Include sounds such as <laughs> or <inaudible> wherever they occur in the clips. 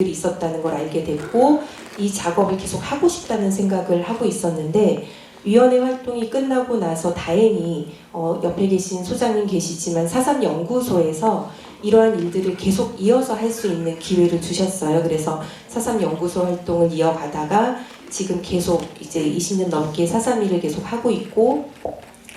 일이 있었다는 걸 알게 됐고 이 작업을 계속 하고 싶다는 생각을 하고 있었는데 위원회 활동이 끝나고 나서 다행히 어, 옆에 계신 소장님 계시지만 사삼 연구소에서 이러한 일들을 계속 이어서 할 수 있는 기회를 주셨어요. 그래서 사삼 연구소 활동을 이어가다가 지금 계속 이제 20년 넘게 사삼 일을 계속 하고 있고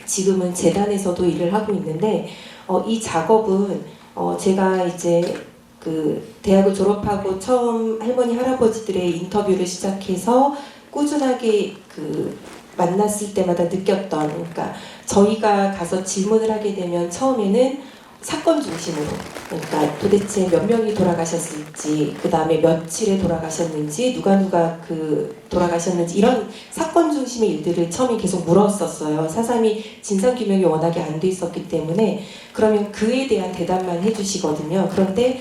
지금은 재단에서도 일을 하고 있는데 어, 이 작업은 어, 제가 이제 그 대학을 졸업하고 처음 할머니 할아버지들의 인터뷰를 시작해서 꾸준하게 그 만났을 때마다 느꼈던 그러니까 저희가 가서 질문을 하게 되면 처음에는 사건 중심으로 그러니까 도대체 몇 명이 돌아가셨을지 그 다음에 며칠에 돌아가셨는지 누가 누가 그 돌아가셨는지 이런 사건 중심의 일들을 처음에 계속 물었었어요. 사삼이 진상 규명이 워낙에 안 돼 있었기 때문에. 그러면 그에 대한 대답만 해주시거든요. 그런데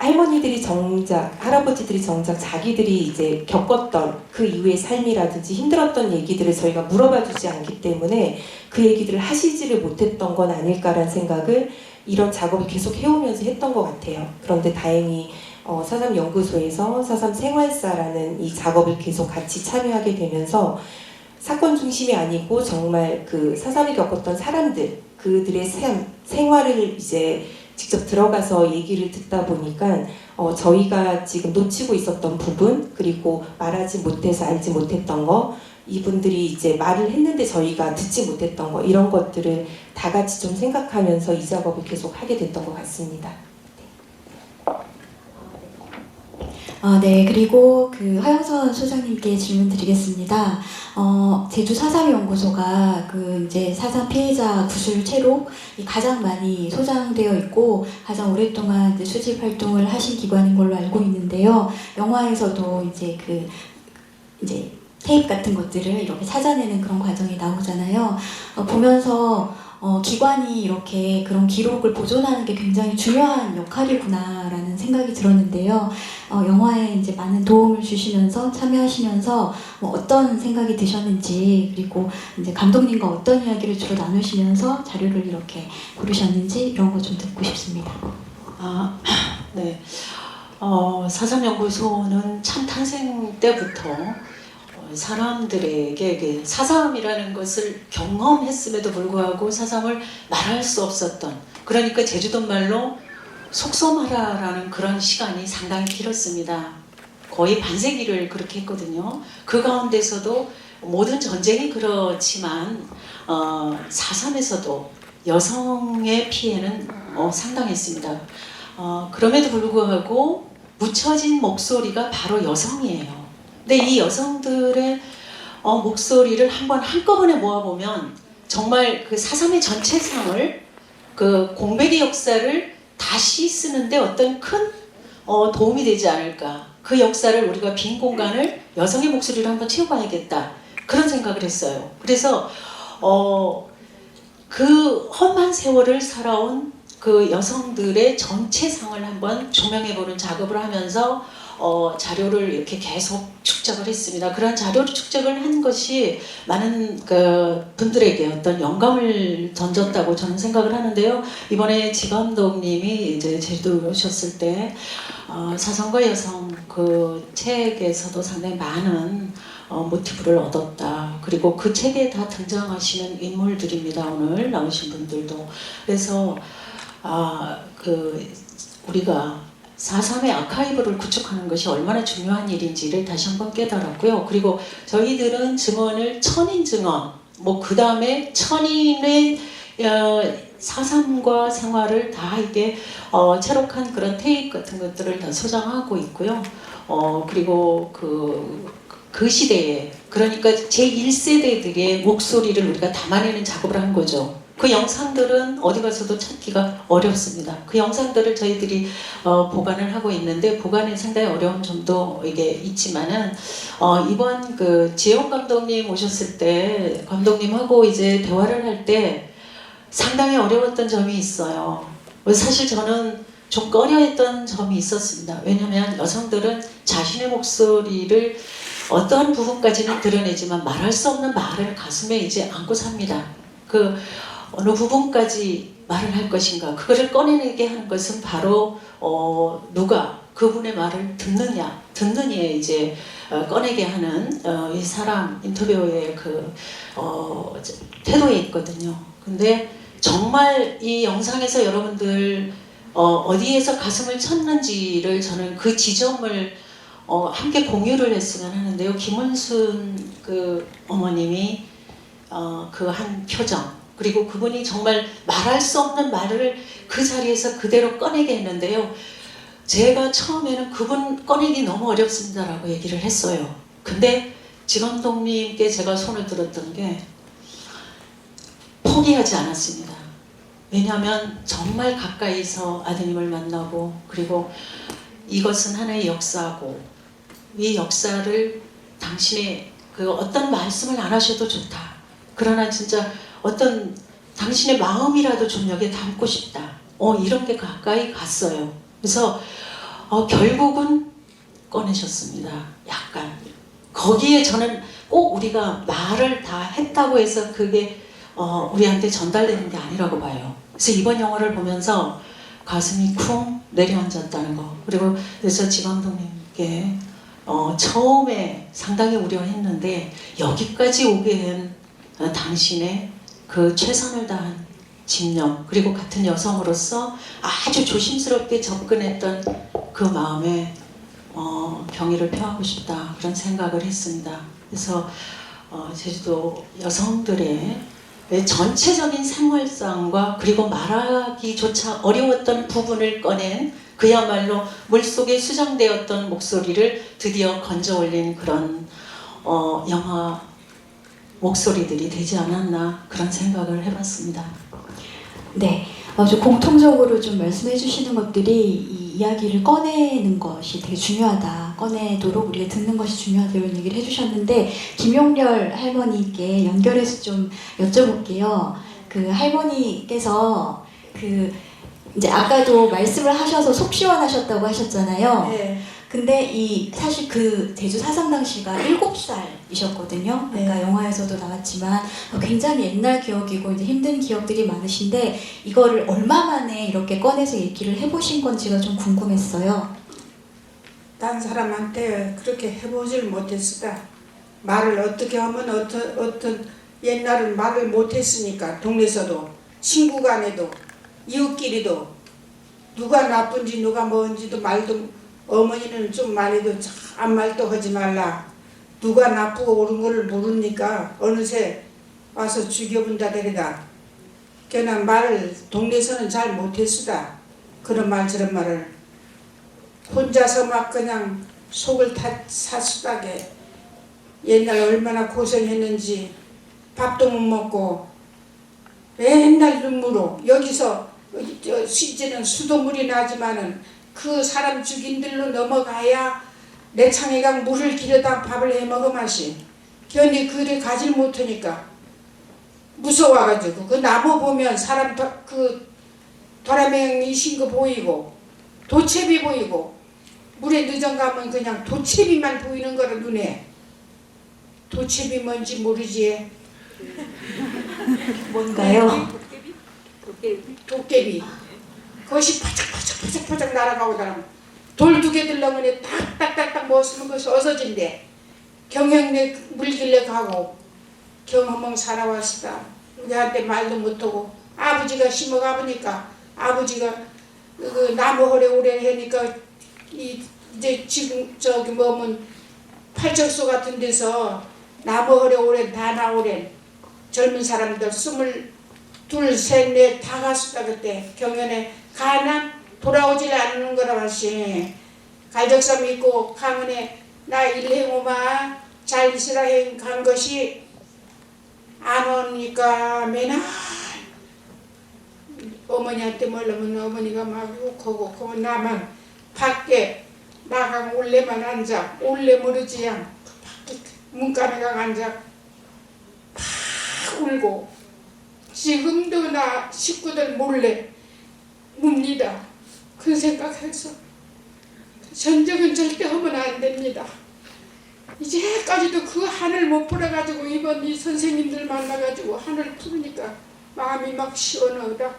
할머니들이 정작 할아버지들이 정작 자기들이 이제 겪었던 그 이후의 삶이라든지 힘들었던 얘기들을 저희가 물어봐주지 않기 때문에 그 얘기들을 하시지를 못했던 건 아닐까라는 생각을 이런 작업을 계속 해오면서 했던 것 같아요. 그런데 다행히 어, 사삼 연구소에서 사삼 생활사라는 이 작업을 계속 같이 참여하게 되면서 사건 중심이 아니고 정말 그 사삼이 겪었던 사람들 그들의 삶 생활을 이제 직접 들어가서 얘기를 듣다 보니까 어, 저희가 지금 놓치고 있었던 부분 그리고 말하지 못해서 알지 못했던 거 이분들이 이제 말을 했는데 저희가 듣지 못했던 거 이런 것들을 다 같이 좀 생각하면서 이 작업을 계속 하게 됐던 것 같습니다. 아, 네. 그리고 그 화영선 소장님께 질문 드리겠습니다. 어, 제주 사삼 연구소가 그 이제 사삼 피해자 구술 체록이 가장 많이 소장되어 있고 가장 오랫동안 이제 수집 활동을 하신 기관인 걸로 알고 있는데요. 영화에서도 이제 그 이제 테이프 같은 것들을 이렇게 찾아내는 그런 과정이 나오잖아요. 어, 보면서 어, 기관이 이렇게 그런 기록을 보존하는 게 굉장히 중요한 역할이구나라는 생각이 들었는데요. 어, 영화에 이제 많은 도움을 주시면서 참여하시면서 뭐 어떤 생각이 드셨는지 그리고 이제 감독님과 어떤 이야기를 주로 나누시면서 자료를 이렇게 고르셨는지 이런 거 좀 듣고 싶습니다. 아, <clears throat> 네. 어, 사삼연구소는 참 탄생 때부터 어, 사람들에게 사삼이라는 것을 경험했음에도 불구하고 사삼을 말할 수 없었던 그러니까 제주도 말로 속소말하라는 그런 시간이 상당히 길었습니다. 거의 반세기를 그렇게 했거든요. 그 가운데서도 모든 전쟁이 그렇지만 어, 사삼에서도 여성의 피해는 어, 상당했습니다. 어, 그럼에도 불구하고 묻혀진 목소리가 바로 여성이에요. 근데 이 여성들의 어, 목소리를 한번 한꺼번에 모아보면 정말 그 사삼의 전체 상을 그 공백의 역사를 다시 쓰는데 어떤 큰 어, 도움이 되지 않을까. 그 역사를 우리가 빈 공간을 여성의 목소리로 한번 채워봐야겠다. 그런 생각을 했어요. 그래서 어, 그 험한 세월을 살아온 그 여성들의 전체상을 한번 조명해보는 작업을 하면서 어, 자료를 이렇게 계속 축적을 했습니다. 그런 자료를 축적을 한 것이 많은 그 분들에게 어떤 영감을 던졌다고 저는 생각을 하는데요. 이번에 지 감독님이 이제 제주도 오셨을 때 어, 사성과 여성 그 책에서도 상당히 많은 어, 모티브를 얻었다. 그리고 그 책에 다 등장하시는 인물들입니다. 오늘 나오신 분들도. 그래서 아, 그 우리가 4.3의 아카이브를 구축하는 것이 얼마나 중요한 일인지를 다시 한번 깨달았고요. 그리고 저희들은 증언을 천인 증언, 뭐 그 다음에 천인의 어, 사삼과 생활을 다 이게 어, 체록한 그런 테이프 같은 것들을 다 소장하고 있고요. 어, 그리고 그, 그 시대에 그러니까 제1세대들의 목소리를 우리가 담아내는 작업을 한 거죠. 그 영상들은 어디 가서도 찾기가 어렵습니다. 그 영상들을 저희들이 어, 보관을 하고 있는데 보관에 상당히 어려운 점도 이게 있지만은 어, 이번 그 지영 감독님 오셨을 때 감독님하고 이제 대화를 할 때 상당히 어려웠던 점이 있어요. 사실 저는 좀 꺼려했던 점이 있었습니다. 왜냐하면 여성들은 자신의 목소리를 어떠한 부분까지는 드러내지만 말할 수 없는 말을 가슴에 이제 안고 삽니다. 그 어느 부분까지 말을 할 것인가 그거를 꺼내내게 하는 것은 바로 어, 누가 그분의 말을 듣느냐, 듣느냐에 이제 어, 꺼내게 하는 어, 이 사람 인터뷰의 그 어, 태도에 있거든요. 근데 정말 이 영상에서 여러분들 어, 어디에서 가슴을 쳤는지를 저는 그 지점을 어, 함께 공유를 했으면 하는데요. 김은순 그 어머님이 어, 그 한 표정 그리고 그분이 정말 말할 수 없는 말을 그 자리에서 그대로 꺼내게 했는데요. 제가 처음에는 그분 꺼내기 너무 어렵습니다라고 얘기를 했어요. 근데 지감독님께 제가 손을 들었던 게 포기하지 않았습니다. 왜냐하면 정말 가까이서 아드님을 만나고 그리고 이것은 하나의 역사고 이 역사를 당신의 그 어떤 말씀을 안 하셔도 좋다. 그러나 진짜 어떤 당신의 마음이라도 좀 여기에 담고 싶다. 어 이런 게 가까이 갔어요. 그래서 어, 결국은 꺼내셨습니다. 약간 거기에 저는 꼭 우리가 말을 다 했다고 해서 그게 어, 우리한테 전달되는 게 아니라고 봐요. 그래서 이번 영화를 보면서 가슴이 쿵 내려앉았다는 거. 그리고 그래서 지감독님께 어, 처음에 상당히 우려했는데 여기까지 오게 한 어, 당신의 그 최선을 다한 집념 그리고 같은 여성으로서 아주 조심스럽게 접근했던 그 마음에 어, 경의를 표하고 싶다 그런 생각을 했습니다. 그래서 어, 제주도 여성들의 전체적인 생활상과 그리고 말하기조차 어려웠던 부분을 꺼낸 그야말로 물속에 수정되었던 목소리를 드디어 건져 올린 그런 어, 영화 목소리들이 되지 않았나 그런 생각을 해봤습니다. 네, 어, 좀 공통적으로 좀 말씀해 주시는 것들이 이 이야기를 꺼내는 것이 되게 중요하다. 꺼내도록 우리가 듣는 것이 중요하다 이런 얘기를 해주셨는데 김용렬 할머니께 연결해서 좀 여쭤볼게요. 그 할머니께서 그 이제 아까도 말씀을 하셔서 속 시원하셨다고 하셨잖아요. 네. 근데 이 사실 그 제주 사상 당시가 7살이셨거든요. 그러니까 네. 영화에서도 나왔지만 굉장히 옛날 기억이고 이제 힘든 기억들이 많으신데 이거를 얼마 만에 이렇게 꺼내서 얘기를 해보신 건지가 좀 궁금했어요. 딴 사람한테 그렇게 해보질 못했으다. 말을 어떻게 하면 어떤 어떤 옛날은 말을 못했으니까 동네에서도 친구 간에도 이웃끼리도 누가 나쁜지 누가 뭔지도 말도 어머니는 좀 말해도 참 말도 하지 말라. 누가 나쁘고 옳은 거를 모르니까 어느새 와서 죽여본다 데리다. 그나 말을 동네에서는 잘 못했수다. 그런 말 저런 말을 혼자서 막 그냥 속을 다 사수다게 옛날 얼마나 고생했는지 밥도 못 먹고 맨날 눈물로 여기서 저 시지는 수돗물이 나지만은 그 사람 죽인들로 넘어가야 내 창에가 물을 길어다 밥을 해 먹어 마시. 견디 그래 가질 못하니까 무서워가지고 그 나무 보면 사람 도, 그 도라맹이 신거 보이고 도채비 보이고 물에 늦은 가면 그냥 도채비만 보이는 거라 눈에. 도채비 뭔지 모르지? 뭔가요? 도깨비? 그 것이 파짝파짝파짝파짝 날아가고 나면 돌 두 개 들러면 딱딱딱딱 먹으면 그것이 어서진대. 경형내 물길래 가고 경험은 살아왔다. 우리한테 말도 못하고 아버지가 심어가 보니까 아버지가 그 나무 허래 오래 하니까 이 이제 지금 저기 뭐면 팔척소 같은 데서 나무 허래 오래 다 나오래 젊은 사람들 스물 둘, 셋, 넷 다 갔었다 그때. 경연에 가나 돌아오질 않는 거라 말시 갈적삼 있고 강은에 나 일행오마 잘 있으라 행간 것이 안 오니까 맨날 어머니한테 몰라면 어머니가 막 욕하고 그러면 나만 밖에 나가면 올레만 앉아. 올레 모르지 양 밖에 문간에 가 앉아. 막 울고 지금도 나 식구들 몰래 웁니다. 그 생각해서 전쟁은 절대 하면 안 됩니다. 이제까지도 그 한을 못 풀어가지고 이번 이 선생님들 만나가지고 한을 푸니까 마음이 막 시원하다.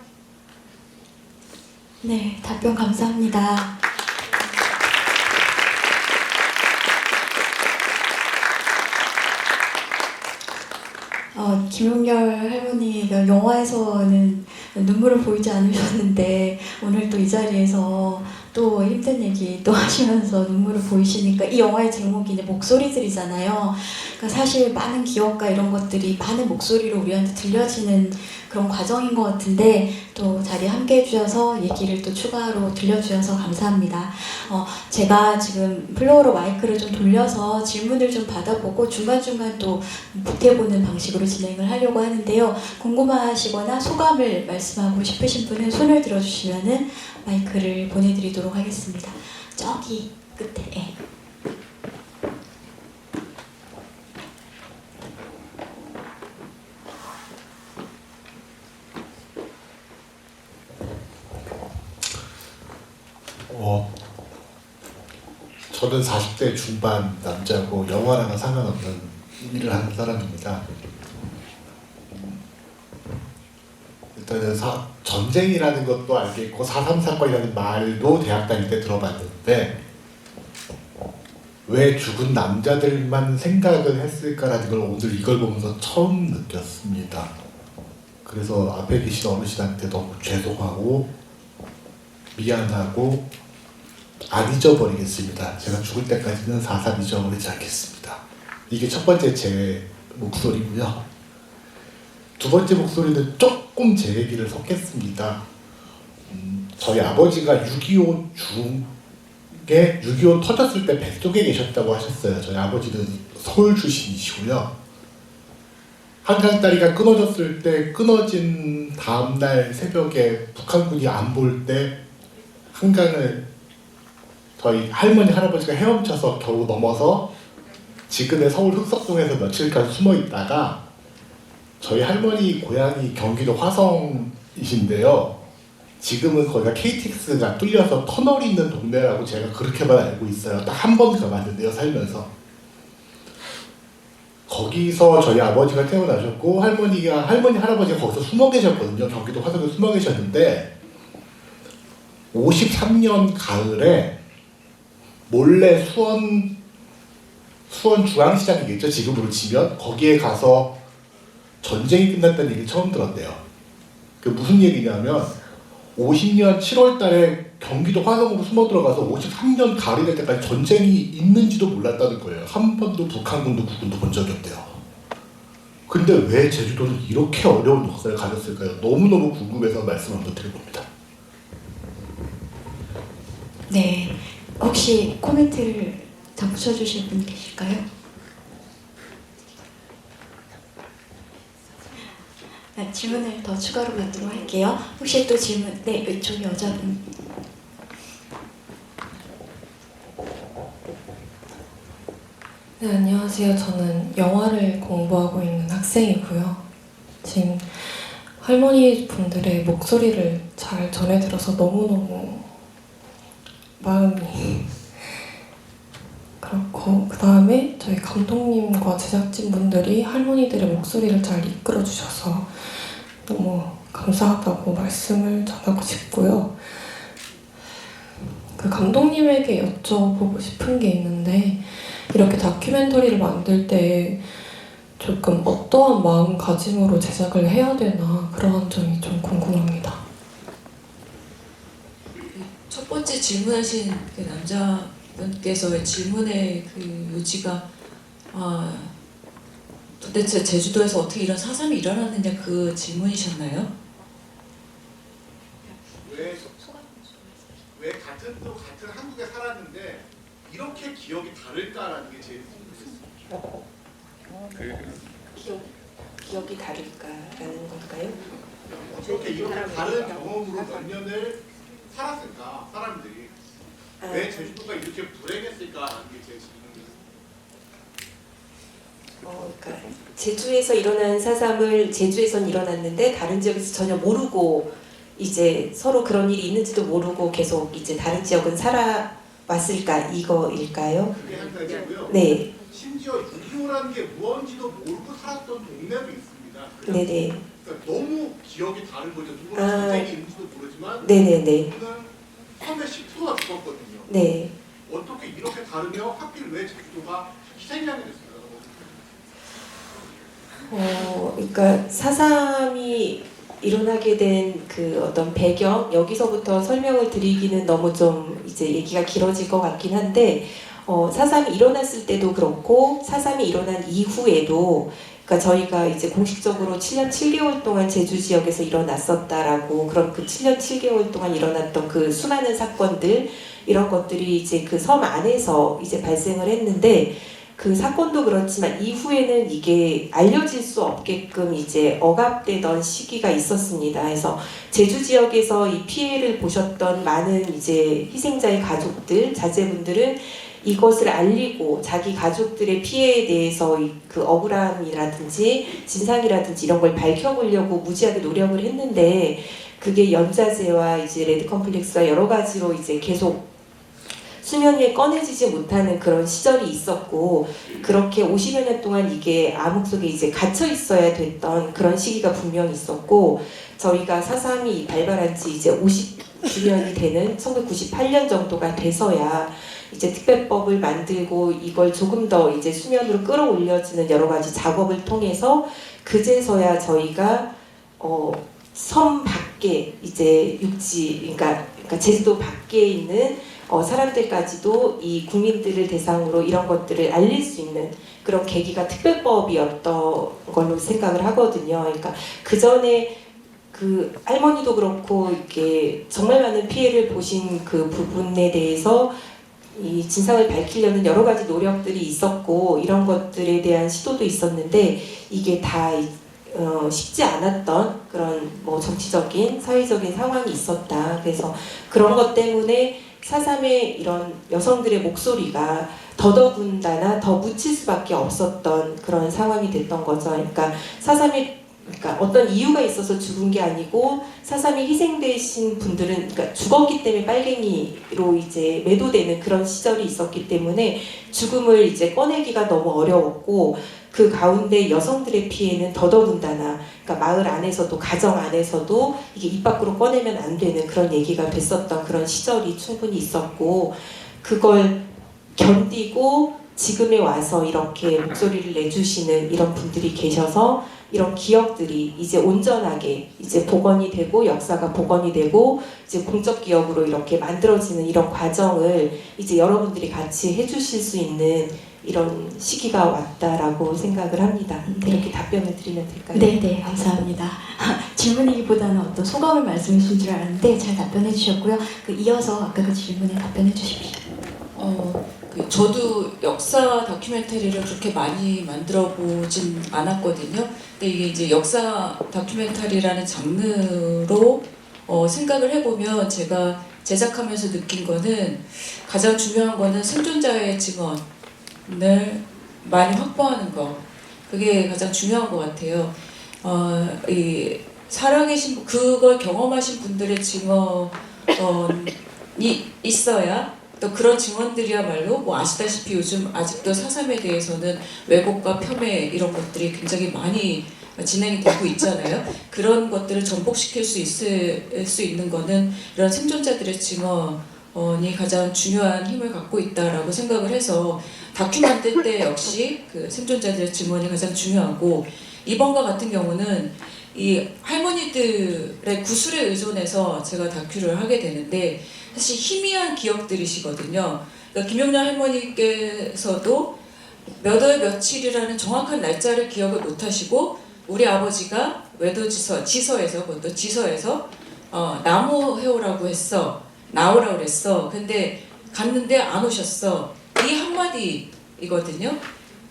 네, 답변 감사합니다. 김용렬 할머니가 영화에서는 눈물을 보이지 않으셨는데 오늘 또 이 자리에서 또 힘든 얘기 또 <laughs> 하시면서 눈물을 보이시니까 이 영화의 제목이 이제 목소리들이잖아요. 그러니까 사실 많은 기억과 이런 것들이 많은 목소리로 우리한테 들려지는 그런 과정인 것 같은데 또 자리에 함께 해주셔서 얘기를 또 추가로 들려주셔서 감사합니다. 어, 제가 지금 플로어로 마이크를 좀 돌려서 질문을 좀 받아보고 중간중간 또 보태보는 방식으로 진행을 하려고 하는데요. 궁금하시거나 소감을 말씀하고 싶으신 분은 손을 들어주시면은 마이크를 보내드리도록 하겠습니다. 저기 끝에. 예. 어, 저는 40대 중반 남자고 영화랑은 상관없는 일을 하는 사람입니다. 일단은 사, 전쟁이라는 것도 알겠고 4.3 사건이라는 말도 대학 다닐 때 들어봤는데 왜 죽은 남자들만 생각을 했을까라는 걸 오늘 이걸 보면서 처음 느꼈습니다. 그래서 앞에 계신 어르신한테 너무 죄송하고 미안하고 안 잊어버리겠습니다. 제가 죽을 때까지는 4.3 잊어버리지 않겠습니다. 이게 첫 번째 제 목소리고요. 두 번째 목소리는 조금 제 얘기를 섞겠습니다. 음, 저희 아버지가 6.25 중에 6.25 터졌을 때 뱃속에 계셨다고 하셨어요. 저희 아버지는 서울 출신이시고요. 한강다리가 끊어졌을 때 끊어진 다음날 새벽에 북한군이 안 볼 때 한강을 저희 할머니 할아버지가 헤엄쳐서 겨우 넘어서 지금의 서울 흑석동에서 며칠간 숨어 있다가 저희 할머니 고향이 경기도 화성이신데요. 지금은 거기가 KTX가 뚫려서 터널이 있는 동네라고 제가 그렇게만 알고 있어요. 딱 한 번 가봤는데요, 살면서. 거기서 저희 아버지가 태어나셨고 할머니가 할머니 할아버지가 거기서 숨어 계셨거든요. 경기도 화성에 숨어 계셨는데 53년 가을에 몰래 수원 수원 중앙시장이겠죠 지금으로 치면 거기에 가서 전쟁이 끝났다는 얘기 처음 들었대요. 그 무슨 얘기냐면 50년 7월 달에 경기도 화성으로 숨어 들어가서 53년 가을이 될 때까지 전쟁이 있는지도 몰랐다는 거예요. 한 번도 북한군도 국군도 본 적이 없대요. 근데 왜 제주도는 이렇게 어려운 역사를 가졌을까요? 너무너무 궁금해서 말씀 한번 드려봅니다. 네. 혹시 코멘트를 덧붙여 주실 분 계실까요? 네, 질문을 더 추가로 받도록 할게요. 혹시 또 질문, 네, 이쪽 여자분. 네, 안녕하세요. 저는 영화를 공부하고 있는 학생이고요. 지금 할머니 분들의 목소리를 잘 전해 들어서 너무너무 마음이 그렇고 그 다음에 저희 감독님과 제작진 분들이 할머니들의 목소리를 잘 이끌어 주셔서 너무 감사하다고 말씀을 전하고 싶고요. 그 감독님에게 여쭤보고 싶은 게 있는데 이렇게 다큐멘터리를 만들 때 조금 어떠한 마음가짐으로 제작을 해야 되나 그러한 점이 좀 궁금합니다. 첫 번째 질문하신 그 남자 분께서의 질문의 그 요지가 아, 도대체 제주도에서 어떻게 이런 사삼이 일어났느냐 그 질문이셨나요? 왜, 왜 같은 또 같은 한국에 살았는데 이렇게 기억이 다를까라는 게 제일 궁금했어요. 기억, 기억이 다를까라는 걸까요? 어떻게 이렇게 다른 경험으로 몇 년을 살았을까 사람들이 아, 왜 제주도가 이렇게 불행했을까라는 게 제일 질문이었어요. 어, 그러니까 제주에서 일어난 사삼을 제주에선 일어났는데 다른 지역에서 전혀 모르고 이제 서로 그런 일이 있는지도 모르고 계속 이제 다른 지역은 살아왔을까 이거일까요? 그게 한 가지고요. 네, 심지어 6.25라는 게 무언지도 모르고 살았던 동네도 있습니다. 네네, 그러니까 너무 기억이 다른 거죠. 누구는 아. 전쟁이 있는지도 모르지만 네 네네, 누구는 처음에 10%가 죽었거든요. 네. 어떻게 이렇게 다르며 하필 왜 제주도가 희생양이 됐을까요? 어, 그러니까 사삼이 일어나게 된 그 어떤 배경 여기서부터 설명을 드리기는 너무 좀 이제 얘기가 길어질 것 같긴 한데 어, 사삼이 일어났을 때도 그렇고 사삼이 일어난 이후에도 그러니까 저희가 이제 공식적으로 7년 7개월 동안 제주 지역에서 일어났었다라고 그런 그 7년 7개월 동안 일어났던 그 수많은 사건들 이런 것들이 이제 그 섬 안에서 이제 발생을 했는데 그 사건도 그렇지만 이후에는 이게 알려질 수 없게끔 이제 억압되던 시기가 있었습니다. 그래서 제주 지역에서 이 피해를 보셨던 많은 이제 희생자의 가족들, 자제분들은 이것을 알리고 자기 가족들의 피해에 대해서 이그 억울함이라든지 진상이라든지 이런 걸 밝혀보려고 무지하게 노력을 했는데 그게 연자제와 이제 레드 컴플렉스와 여러 가지로 이제 계속 수면 위에 꺼내지지 못하는 그런 시절이 있었고 그렇게 50여 년 동안 이게 암흑 속에 이제 갇혀 있어야 됐던 그런 시기가 분명히 있었고 저희가 사삼이 발발한 지 이제 50주년이 되는 1998년 정도가 돼서야 이제 특별법을 만들고 이걸 조금 더 이제 수면으로 끌어올려지는 여러 가지 작업을 통해서 그제서야 저희가 어, 섬 밖에 이제 육지 그러니까, 그러니까 제주도 밖에 있는 어, 사람들까지도 이 국민들을 대상으로 이런 것들을 알릴 수 있는 그런 계기가 특별법이었던 걸로 생각을 하거든요. 그러니까 그 전에 그 할머니도 그렇고 이렇게 정말 많은 피해를 보신 그 부분에 대해서 이 진상을 밝히려는 여러 가지 노력들이 있었고 이런 것들에 대한 시도도 있었는데 이게 다 이- 어, 쉽지 않았던 그런 뭐 정치적인 사회적인 상황이 있었다. 그래서 그런 것 때문에 사삼의 이런 여성들의 목소리가 더더군다나 더 묻힐 수밖에 없었던 그런 상황이 됐던 거죠. 그러니까 사삼의 그러니까 어떤 이유가 있어서 죽은 게 아니고 사삼이 희생되신 분들은 그러니까 죽었기 때문에 빨갱이로 이제 매도되는 그런 시절이 있었기 때문에 죽음을 이제 꺼내기가 너무 어려웠고 그 가운데 여성들의 피해는 더더군다나 그러니까 마을 안에서도 가정 안에서도 이게 입 밖으로 꺼내면 안 되는 그런 얘기가 됐었던 그런 시절이 충분히 있었고 그걸 견디고 지금에 와서 이렇게 목소리를 내주시는 이런 분들이 계셔서 이런 기억들이 이제 온전하게 이제 복원이 되고 역사가 복원이 되고 이제 공적 기억으로 이렇게 만들어지는 이런 과정을 이제 여러분들이 같이 해주실 수 있는 이런 시기가 왔다라고 생각을 합니다. 네. 이렇게 답변을 드리면 될까요? 네, 네, 감사합니다. <laughs> 질문이기보다는 어떤 소감을 말씀해 주신 줄 알았는데 잘 답변해 주셨고요. 그 이어서 아까 그 질문에 답변해 주십시오. 어, 그 저도 역사 다큐멘터리를 그렇게 많이 만들어 보진 않았거든요. 근데 이게 이제 역사 다큐멘터리라는 장르로 어, 생각을 해보면 제가 제작하면서 느낀 거는 가장 중요한 거는 생존자의 증언을 많이 확보하는 거. 그게 가장 중요한 것 같아요. 어, 이 살아계신 분- 그걸 경험하신 분들의 증언이 있어야 또 그런 증언들이야말로 뭐 아시다시피 요즘 아직도 사삼에 대해서는 왜곡과 폄훼 이런 것들이 굉장히 많이 진행이 되고 있잖아요. 그런 것들을 전복시킬 수 있을 수 있는 거는 이런 생존자들의 증언이 가장 중요한 힘을 갖고 있다라고 생각을 해서 다큐 만들 때 역시 그 생존자들의 증언이 가장 중요하고 이번과 같은 경우는 이 할머니들의 구술에 의존해서 제가 다큐를 하게 되는데 사실 희미한 기억들이시거든요. 그러니까 김용렬 할머니께서도 몇 월 며칠이라는 정확한 날짜를 기억을 못하시고 우리 아버지가 외도지서 지서에서 그것도 지서에서 어, 나무 해오라고 했어 나오라고 그랬어. 근데 갔는데 안 오셨어. 이 한마디이거든요.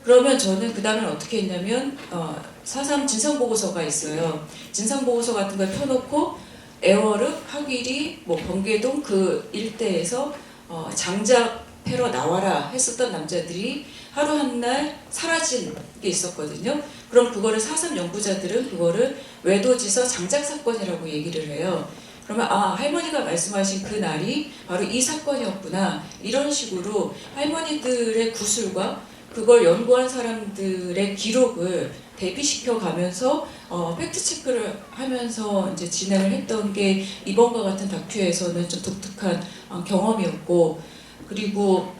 그러면 저는 그 다음에 어떻게 했냐면 어, 사삼 진상보고서가 있어요. 진상보고서 같은 걸 펴놓고 애월읍, 하귀리, 뭐 번개동 그 일대에서 어, 장작 패러 나와라 했었던 남자들이 하루 한 날 사라진 게 있었거든요. 그럼 그거를 사삼 연구자들은 그거를 외도지서 장작 사건이라고 얘기를 해요. 그러면 아 할머니가 말씀하신 그 날이 바로 이 사건이었구나 이런 식으로 할머니들의 구술과 그걸 연구한 사람들의 기록을 대비시켜 가면서 어, 팩트 체크를 하면서 이제 진행을 했던 게 이번과 같은 다큐에서는 좀 독특한 어, 경험이었고 그리고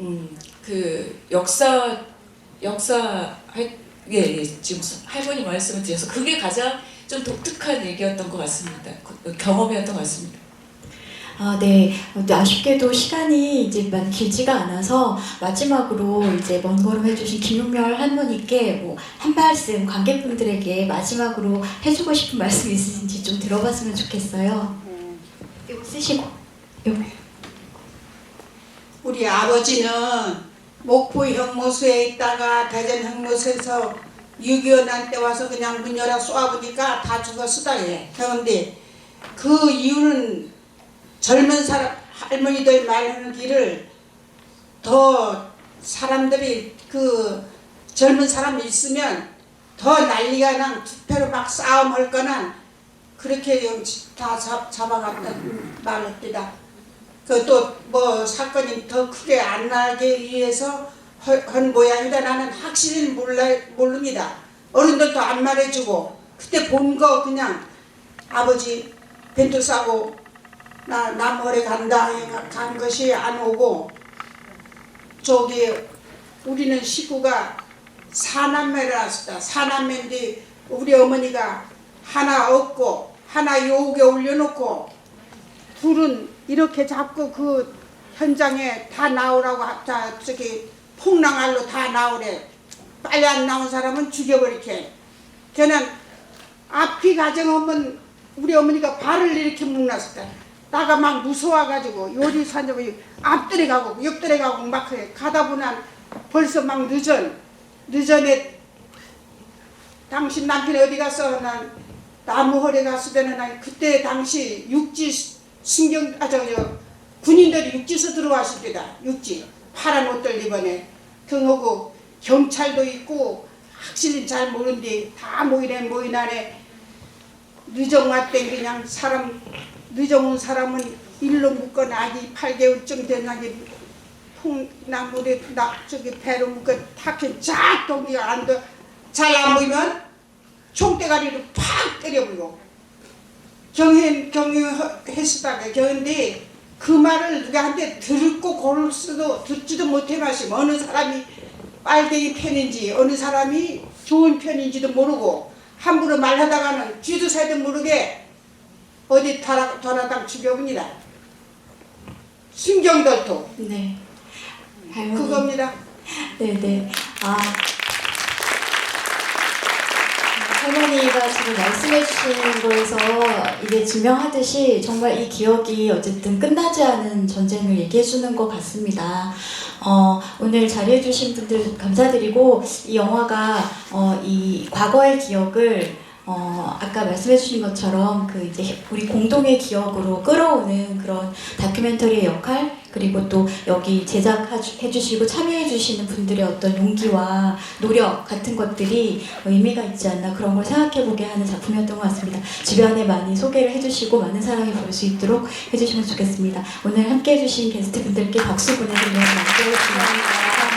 음, 그 역사 역사 할 예, 예, 지금 할머니 말씀을 드려서 그게 가장 좀 독특한 얘기였던 것 같습니다. 그- 경험이었던 것 같습니다. 아, 네. 아쉽게도 시간이 이제 길지가 않아서 마지막으로 이제 먼 걸음 해주신 김용렬 할머니께 뭐 한 말씀 관객분들에게 마지막으로 해주고 싶은 말씀 있으신지 좀 들어봤으면 좋겠어요. 이거 쓰시고. 여기. 우리 아버지는 목포 형무소에 있다가 대전 형무소에서 6.25 난때 와서 그냥 문 열어 쏘아보니까 다 죽었으다 예. 그런데 그 이유는 젊은 사람 할머니들 말하는 길을 더 사람들이 그 젊은 사람 있으면 더 난리가 난 투표로 막 싸움할 거나 그렇게 다 잡, 잡아갔다 말을 때다. 그또뭐 사건이 더 크게 안 나게 위해서 한, 한 모양이다 나는 확실히 몰라 모릅니다. 어른들도 안 말해주고 그때 본 거 그냥 아버지 벤투 싸고 나 남월에 간다 해가 간 것이 안 오고 저기 우리는 식구가 사남매라었다 사남매인데 우리 어머니가 하나 얻고 하나 요옥에 올려놓고 둘은 이렇게 잡고 그 현장에 다 나오라고 하- 다 저기 폭랑알로 다 나오래. 빨리 안 나온 사람은 죽여버리게. 걔는 앞이 가정 하면 우리 어머니가 발을 이렇게 때 나가 막 무서워가지고 요리 산적고 앞들에 가고 옆들에 가고 막 그래. 가다 보면 벌써 막 늦은 늦은에 당신 남편이 어디 갔어? 난 나무 허리 갔을 때는 난 그때 당시 육지 신경 아저저 군인들이 육지서 들어왔을 때다. 육지. 파란 옷들 입어네. 그하고 경찰도 있고 확실히 잘 모르는데 다 모이네 모이나네. 늦정 왔대 그냥 사람 늦정 온 사람은 일로 묶어 나기 8개월쯤 된 나기 통나무에 나 저기 배로 묶어 탁해 쫙 동기가 안돼잘안 보이면 총대가리로 팍 때려버리고. 경행 경영했었다가 경인데 그 말을 누구한테 듣고 고를 수도 듣지도 못해 마시면 어느 사람이 빨갱이 편인지 어느 사람이 좋은 편인지도 모르고 함부로 말하다가는 쥐도 새도 모르게 어디 돌아, 돌아당 죽여봅니다. 순경돌토 네. 할머니. 그겁니다. 네네. 아. 할머니가 지금 말씀해 주신 거에서 이게 증명하듯이 정말 이 기억이 어쨌든 끝나지 않은 전쟁을 얘기해 주는 것 같습니다. 어, 오늘 자리해 주신 분들 감사드리고 이 영화가 어, 이 과거의 기억을 어, 아까 말씀해 주신 것처럼 그 이제 우리 공동의 기억으로 끌어오는 그런 다큐멘터리의 역할 그리고 또 여기 제작해 주시고 참여해 주시는 분들의 어떤 용기와 노력 같은 것들이 의미가 있지 않나 그런 걸 생각해 보게 하는 작품이었던 것 같습니다. 주변에 많이 소개를 해 주시고 많은 사람이 볼 수 있도록 해 주시면 좋겠습니다. 오늘 함께 해 주신 게스트 분들께 박수 보내드리면서 마무리하겠습니다.